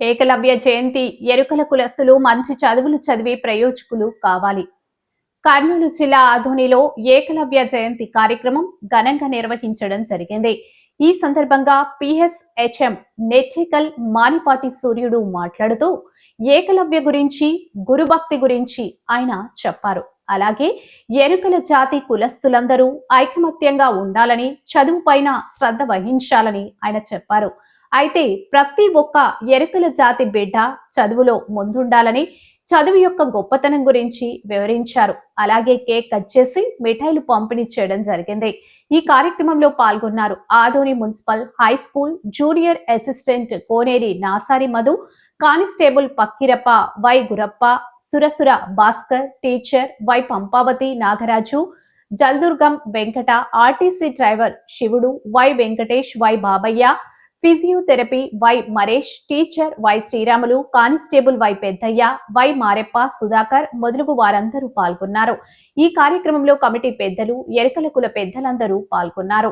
ఏకలవ్య జయంతి ఎరుకల కులస్తులు మంచి చదువులు చదివి ప్రయోజకులు కావాలి. కర్నూలు జిల్లా ఆధోనిలో ఏకలవ్య జయంతి కార్యక్రమం ఘనంగా నిర్వహించడం జరిగింది. ఈ సందర్భంగా పిఎస్హెచ్ఎం నెట్టికల్ మానిపాటి సూర్యుడు మాట్లాడుతూ ఏకలవ్య గురించి గురుభక్తి గురించి ఆయన చెప్పారు. అలాగే ఎరుకల జాతి కులస్తులందరూ ఐకమత్యంగా ఉండాలని చదువు పైన శ్రద్ధ వహించాలని ఆయన చెప్పారు. అయితే ప్రతి ఒక్క ఎరుకల జాతి బిడ్డ చదువులో ముందుండాలని చదువు యొక్క గొప్పతనం గురించి వివరించారు. అలాగే కేక్ కట్ చేసి మిఠాయిలు పంపిణీ చేయడం జరిగింది. ఈ కార్యక్రమంలో పాల్గొన్నారు Adoni municipal high school junior assistant Koneri నాసారి Madhu constable Pakkirappa Y Gurappa సురసుర Bhaskar teacher Y Pampavati Nagaraju Jaldurgam Venkata RTC driver Shivudu Y Venkatesh Y Babayya physiotherapy Y Maresh teacher Y Sriramulu constable Y Peddayya Y Mareppa Sudhakar మొదలగు వారందరూ పాల్గొన్నారు. ఈ కార్యక్రమంలో committee పెద్దలు ఎరకల కుల పెద్దలందరూ పాల్గొన్నారు.